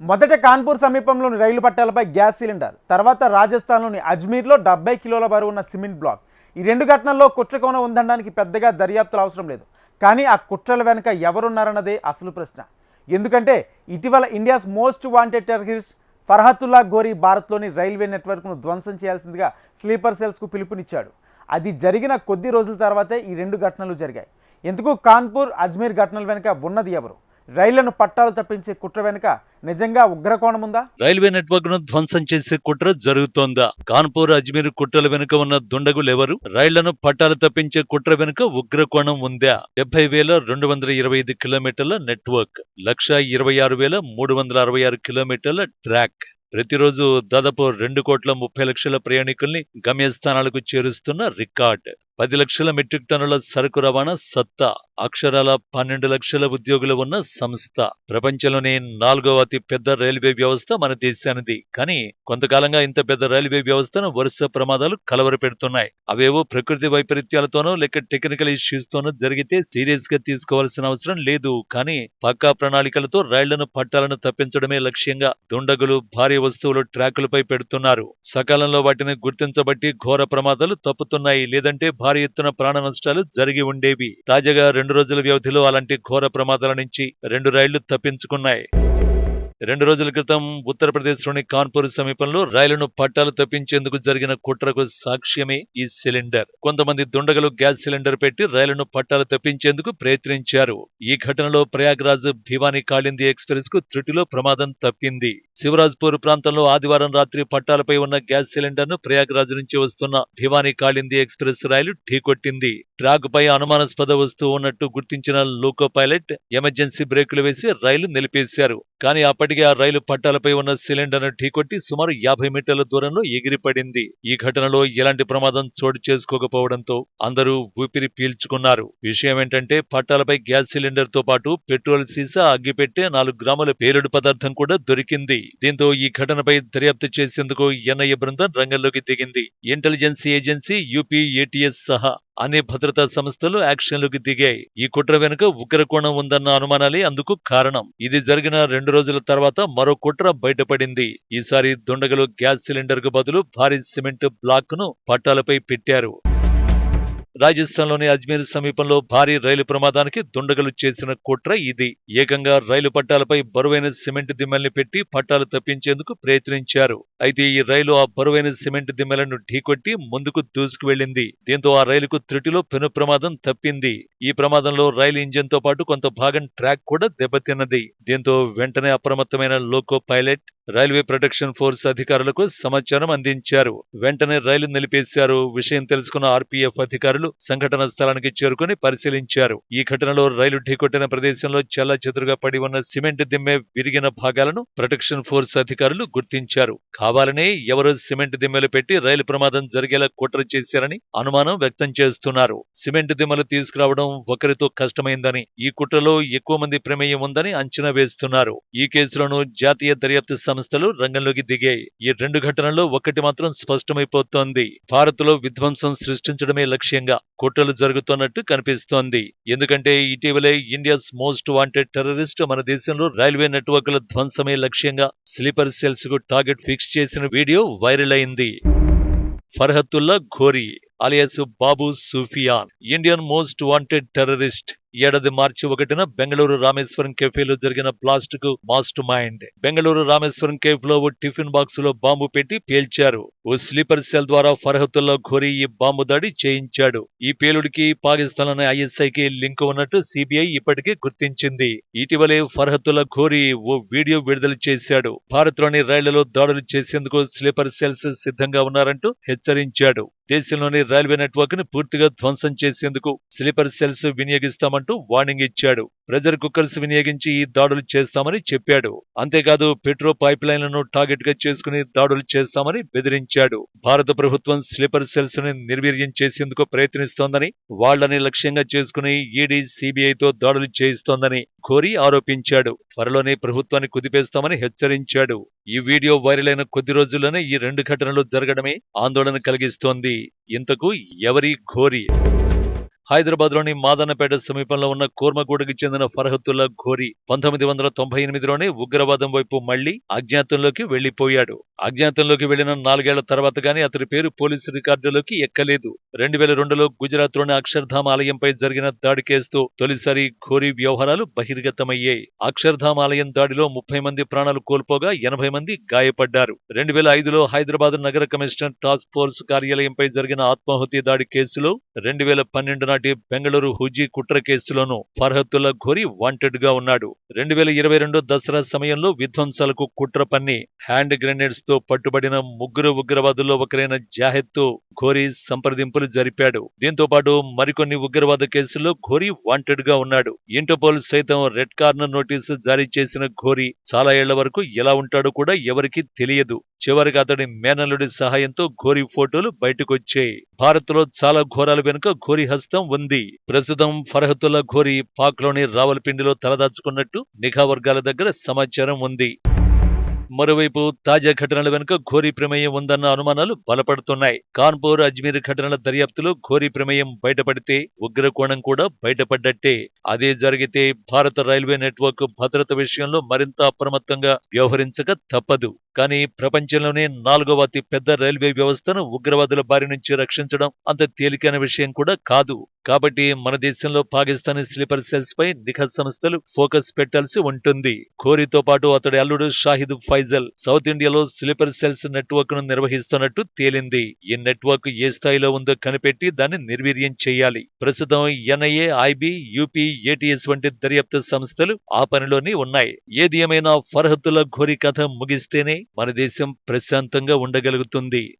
మొదట కాన్పూర్ సమీపంలోని రైలు పట్టాలపై gas cylinder తర్వాత రాజస్థాన్లోని అజ్మీర్లో డెబ్బై కిలోల బరువు ఉన్న సిమెంట్ బ్లాక్. ఈ రెండు ఘటనల్లో కుట్రకోణం ఉందనడానికి పెద్దగా దర్యాప్తులు అవసరం లేదు. కానీ ఆ కుట్రల వెనుక ఎవరున్నారన్నదే అసలు ప్రశ్న. ఎందుకంటే ఇటీవల India's most wanted terrorist Farhatullah Ghori భారత్లోని రైల్వే నెట్వర్క్ను ధ్వంసం చేయాల్సిందిగా స్లీపర్ సెల్స్కు పిలుపునిచ్చాడు. అది జరిగిన కొద్ది రోజుల తర్వాతే ఈ రెండు ఘటనలు జరిగాయి. ఎందుకు కాన్పూర్ అజ్మీర్ ఘటనల వెనుక ఉన్నది ఎవరు? రైళ్ళను పట్టాలు తప్పించే కుట్ర వెనుక నిజంగా ఉగ్రకోణం ఉందా? రైల్వే నెట్వర్క్ను ధ్వంసం చేసే కుట్ర జరుగుతోందా? కాన్పూర్ అజ్మీర్ కుట్రల వెనుక ఉన్న దుండగులు ఎవరు? రైళ్ళను పట్టాలు తప్పించే కుట్ర వెనుక ఉగ్రకోణం ఉందా? డెబ్బై వేల రెండు వందల ఇరవై ఐదు కిలోమీటర్ల నెట్వర్క్ లక్ష ఇరవై ఆరు వేల మూడు వందల అరవై ఆరు కిలోమీటర్ల ట్రాక్. ప్రతిరోజు దాదాపు రెండు కోట్ల ముప్పై లక్షల ప్రయాణికుల్ని గమ్యస్థానాలకు చేరుస్తున్న రికార్డ్. పది లక్షల మెట్రిక్ టన్నుల సరుకు రవాణా సత్తా అక్షరాల పన్నెండు లక్షల ఉద్యోగులు ఉన్న సంస్థ. ప్రపంచంలోనే నాలుగవ అతి పెద్ద రైల్వే వ్యవస్థ మన దేశానిది. కానీ కొంతకాలంగా ఇంత పెద్ద రైల్వే వ్యవస్థను వరుస ప్రమాదాలు కలవరపెడుతున్నాయి అవేవో ప్రకృతి వైపరీత్యాలతోనో లేక టెక్నికల్ ఇష్యూస్తోనో జరిగితే సీరియస్గా తీసుకోవాల్సిన అవసరం లేదు. కానీ పక్కా ప్రణాళికలతో రైళ్ళను పట్టాలను తప్పించడమే లక్ష్యంగా దుండగులు భారీ వస్తువులు ట్రాకులపై పెడుతున్నారు. సకాలంలో వాటిని గుర్తించబట్టి ఘోర ప్రమాదాలు తప్పుతున్నాయి. లేదంటే భారీ ఎత్తున ప్రాణ నష్టాలు జరిగి ఉండేవి. తాజాగా రెండు రోజుల వ్యవధిలో అలాంటి ఘోర ప్రమాదాల నుంచి రెండు రైళ్ళు తప్పించుకున్నాయి. రెండు రోజుల క్రితం ఉత్తరప్రదేశ్లోని కాన్పూర్ సమీపంలో రైలును పట్టాలు తప్పించేందుకు జరిగిన కుట్రకు సాక్ష్యమే ఈ సిలిండర్. కొంతమంది దుండగలు గ్యాస్ సిలిండర్ పెట్టి రైలును పట్టాలు తప్పించేందుకు ప్రయత్నించారు. ఈ ఘటనలో ప్రయాగ్రాజ్ భివానీ కాళింది ఎక్స్ప్రెస్కు త్రుటిలో ప్రమాదం తప్పింది. శివరాజ్పూర్ ప్రాంతంలో ఆదివారం రాత్రి పట్టాలపై ఉన్న గ్యాస్ సిలిండర్ను ప్రయాగ్రాజ్ నుంచి వస్తున్న భివానీ కాళింది ఎక్స్ప్రెస్ రైలు ఢీకొట్టింది. ట్రాక్ పై అనుమానాస్పద వస్తువు ఉన్నట్టు గుర్తించిన లోకో పైలట్ ఎమర్జెన్సీ బ్రేకులు వేసి రైలు నిలిపేశారు. కానీ అప్పటికే ఆ రైలు పట్టాలపై ఉన్న సిలిండర్ను ఢీకొట్టి సుమారు యాభై మీటర్ల దూరంలో ఎగిరిపడింది. ఈ ఘటనలో ఎలాంటి ప్రమాదం చోటు చేసుకోకపోవడంతో అందరూ ఊపిరి పీల్చుకున్నారు. విషయం ఏంటంటే పట్టాలపై గ్యాస్ సిలిండర్తో పాటు పెట్రోల్ సీసా అగ్గిపెట్టే నాలుగు గ్రాముల పేలుడు పదార్థం కూడా దొరికింది. దీంతో ఈ ఘటనపై దర్యాప్తు చేసేందుకు ఎన్ఐఏ బృందం రంగంలోకి దిగింది. ఇంటెలిజెన్స్ ఏజెన్సీ యూపీ ఏటీఎస్ సహా అన్ని భద్రతా సంస్థలు యాక్షన్లోకి దిగాయి. ఈ కుట్ర వెనుక ఉగ్రకోణం ఉందన్న అనుమానాలే అందుకు కారణం. ఇది జరిగిన రెండు రోజుల తర్వాత తర్వాత మరో కుట్ర బయటపడింది. ఈసారి దుండగలు గ్యాస్ సిలిండర్కు బదులు భారీ సిమెంట్ బ్లాక్ను పట్టాలపై పెట్టారు. రాజస్థాన్లోని అజ్మీర్ సమీపంలో భారీ రైలు ప్రమాదానికి దుండగలు చేసిన కుట్ర ఇది. ఏకంగా రైలు పట్టాలపై బరువైన సిమెంట్ దిమ్మల్ని పెట్టి పట్టాలు తప్పించేందుకు ప్రయత్నించారు. అయితే ఈ రైలు ఆ బరువైన సిమెంట్ దిమ్మలను ఢీకొట్టి ముందుకు దూసుకు వెళ్ళింది దీంతో ఆ రైలుకు త్రుటిలో పెను ప్రమాదం తప్పింది. ఈ ప్రమాదంలో రైలు ఇంజిన్తో పాటు కొంత భాగం ట్రాక్ కూడా దెబ్బతిన్నది. దీంతో వెంటనే అప్రమత్తమైన loco pilot railway protection force అధికారులకు సమాచారం అందించారు. వెంటనే రైలు నిలిపేశారు. విషయం తెలుసుకున్న ఆర్పీఎఫ్ అధికారులు సంఘటన స్థలానికి చేరుకుని పరిశీలించారు. ఈ ఘటనలో రైలు ఢీకొట్టిన ప్రదేశంలో చెల్లచెదురుగా పడి ఉన్న సిమెంట్ దిమ్మె విరిగిన భాగాలను ప్రొటెక్షన్ ఫోర్స్ అధికారులు గుర్తించారు. కావాలనే ఎవరో సిమెంట్ దిమ్మెలు పెట్టి రైలు ప్రమాదం జరిగేలా కుట్ర చేశారని అనుమానం వ్యక్తం చేస్తున్నారు. సిమెంట్ దిమ్మలు తీసుకురావడం ఒకరితో కష్టమైందని ఈ కుట్రలో ఎక్కువ మంది ప్రమేయం ఉందని అంచనా వేస్తున్నారు. ఈ కేసులను జాతీయ దర్యాప్తు సంస్థలు రంగంలోకి దిగాయి. ఈ రెండు ఘటనల్లో ఒకటి మాత్రం స్పష్టమైపోతోంది. భారత్లో విధ్వంసం సృష్టించడమే లక్ష్యంగా కుట్రలు జరుగుతున్నట్టు కనిపిస్తోంది. ఎందుకంటే ఇటీవలే ఇండియాస్ మోస్ట్ వాంటెడ్ టెర్రరిస్ట్ మన దేశంలో రైల్వే నెట్వర్క్ల ధ్వంసమే లక్ష్యంగా స్లీపర్ సెల్స్కు టార్గెట్ ఫిక్స్ చేసిన వీడియో వైరల్ అయింది. Farhatullah Ghori alias Babu Sufiyan Indian most wanted terrorist ఏడాది మార్చి ఒకటిన బెంగళూరు రామేశ్వరం కెఫేలో జరిగిన బ్లాస్ట్కు మాస్ట్ మైండ్. బెంగళూరు రామేశ్వరం కేఫ్లో ఓ టిఫిన్ బాక్స్లో బాంబు పెట్టి పేల్చారు. ఓ స్లీపర్ సెల్ ద్వారా ఫర్హతుల్లా ఘోరీ ఈ బాంబు దాడి చేయించాడు. ఈ పేలుడికి పాకిస్తాన్ ఐఎస్ఐకి లింక్ ఉన్నట్టు సిబిఐ ఇప్పటికే గుర్తించింది. ఇటీవలే ఫర్హతుల్లా ఘోరీ ఓ వీడియో విడుదల చేశాడు. భారత్లోని రైళ్ళలో దాడులు చేసేందుకు స్లీపర్ సెల్స్ సిద్ధంగా ఉన్నారంటూ హెచ్చరించాడు. దేశంలోని రైల్వే నెట్వర్క్ని పూర్తిగా ధ్వంసం చేసేందుకు స్లీపర్ సెల్స్ చేస్తామంటూ వార్నింగ్ ఇచ్చాడు. ప్రెజర్ కుక్కర్స్ వినియోగించి ఈ దాడులు చేస్తామని చెప్పాడు. అంతేకాదు పెట్రో పైప్ లైన్లను టార్గెట్గా చేసుకుని దాడులు చేస్తామని బెదిరించాడు. భారత ప్రభుత్వం స్లీపర్ సెల్స్ని నిర్వీర్యం చేసేందుకు ప్రయత్నిస్తోందని వాళ్ళని లక్ష్యంగా చేసుకుని ఈడీ సిబిఐతో దాడులు చేయిస్తోందని కోరి ఆరోపించాడు. త్వరలోనే ప్రభుత్వాన్ని కుదిపేస్తామని హెచ్చరించాడు. ఈ వీడియో వైరల్ అయిన కొద్ది రోజుల్లోనే ఈ రెండు ఘటనలు జరగడమే ఆందోళన కలిగిస్తోంది. ఇంతకు ఎవరి ఘోరి? హైదరాబాద్లోని మాదన్నపేట సమీపంలో ఉన్న కూర్మగూడకు చెందిన ఫర్హతుల్లా ఘోరీ పంతొమ్మిది వందల తొంభై ఎనిమిదిలోనే ఉగ్రవాదం వైపు మళ్ళీ అజ్ఞాతంలోకి వెళ్ళిపోయాడు అజ్ఞాతంలోకి వెళ్ళిన నాలుగేళ్ళ తర్వాత గానీ అతడి పేరు పోలీసు రికార్డులోకి ఎక్కలేదు. రెండు వేల రెండులో గుజరాత్లోని అక్షర్ధామ్ ఆలయంపై జరిగిన దాడి కేసుతో తొలిసారి ఘోరీ వ్యవహారాలు బహిర్గతమయ్యాయి. అక్షర్ధామ్ ఆలయం దాడిలో ముప్పై మంది ప్రాణాలు కోల్పోగా ఎనభై మంది గాయపడ్డారు. రెండు వేల ఐదులో హైదరాబాద్ నగర కమిషనర్ టాస్క్ ఫోర్స్ కార్యాలయంపై జరిగిన ఆత్మాహుతి దాడి కేసులో రెండు వేల పన్నెండు నాటి బెంగళూరు హుజీ కుట్ర కేసులోనూ ఫర్హతుల్లా ఘోరీ వాంటెడ్గా ఉన్నాడు. రెండు వేల ఇరవై రెండు దసరా సమయంలో విధ్వంసాలకు కుట్ర పన్ని హ్యాండ్ గ్రెనేడ్స్తో పట్టుబడిన ముగ్గురు ఉగ్రవాదుల్లో ఒకరైన జాహెద్ ఘోరీ సంప్రదింపులు జరిపాడు. దీంతో పాటు మరికొన్ని ఉగ్రవాద కేసుల్లో ఘోరీ వాంటెడ్గా ఉన్నాడు. ఇంటర్పోల్ సైతం రెడ్ కార్నర్ నోటీసు జారీ చేసిన ఘోరీ చాలా ఏళ్ళ వరకు ఎలా ఉంటాడో కూడా ఎవరికీ తెలియదు. చివరికి అతడి మేనల్లుడి సహాయంతో ఘోరీ ఫోటోలు బయటకొచ్చాయి. భారత్లో చాలా ఘోరాల వెనుక ఘోరీ హస్తం ఉంది. ప్రస్తుతం ఫర్హతుల్లా ఘోరీ పాక్లోని రావలపిండిలో రావల్పిండిలో తలదాచుకున్నట్టు నిఘా వర్గాల దగ్గర సమాచారం ఉంది. మరోవైపు తాజా ఘటనల వెనుక ఘోరీ ప్రమేయం ఉందన్న అనుమానాలు బలపడుతున్నాయి. కాన్పూర్ అజ్మీర్ ఘటనల దర్యాప్తులో ఘోరీ ప్రమేయం బయటపడితే ఉగ్రకోణం కూడా బయటపడ్డట్టే. అదే జరిగితే భారత రైల్వే నెట్వర్క్ భద్రత విషయంలో మరింత అప్రమత్తంగా వ్యవహరించక తప్పదు. కానీ ప్రపంచంలోనే నాలుగవ అతి పెద్ద రైల్వే వ్యవస్థను ఉగ్రవాదుల బారి నుంచి రక్షించడం అంత తేలికైన విషయం కూడా కాదు. కాబట్టి మన దేశంలో పాకిస్తానీ స్లీపర్ సెల్స్ పై నిఘా సంస్థలు ఫోకస్ పెట్టాల్సి ఉంటుంది. ఘోరీతో పాటు అతడి అల్లుడు షాహిద్ ఫైజల్ సౌత్ ఇండియాలో స్లీపర్ సెల్స్ నెట్వర్క్ను నిర్వహిస్తున్నట్టు తేలింది. ఈ నెట్వర్క్ ఏ స్థాయిలో ఉందో కనిపెట్టి దాన్ని నిర్వీర్యం చేయాలి. ప్రస్తుతం ఎన్ఐఏ ఐబీ యూపీ ఏటీఎస్ వంటి దర్యాప్తు సంస్థలు ఆ పనిలోనే ఉన్నాయి. ఏది ఏమైనా ఫర్హత్తుల ఘోరీ కథ ముగిస్తేనే మన దేశం ప్రశాంతంగా ఉండగలుగుతుంది.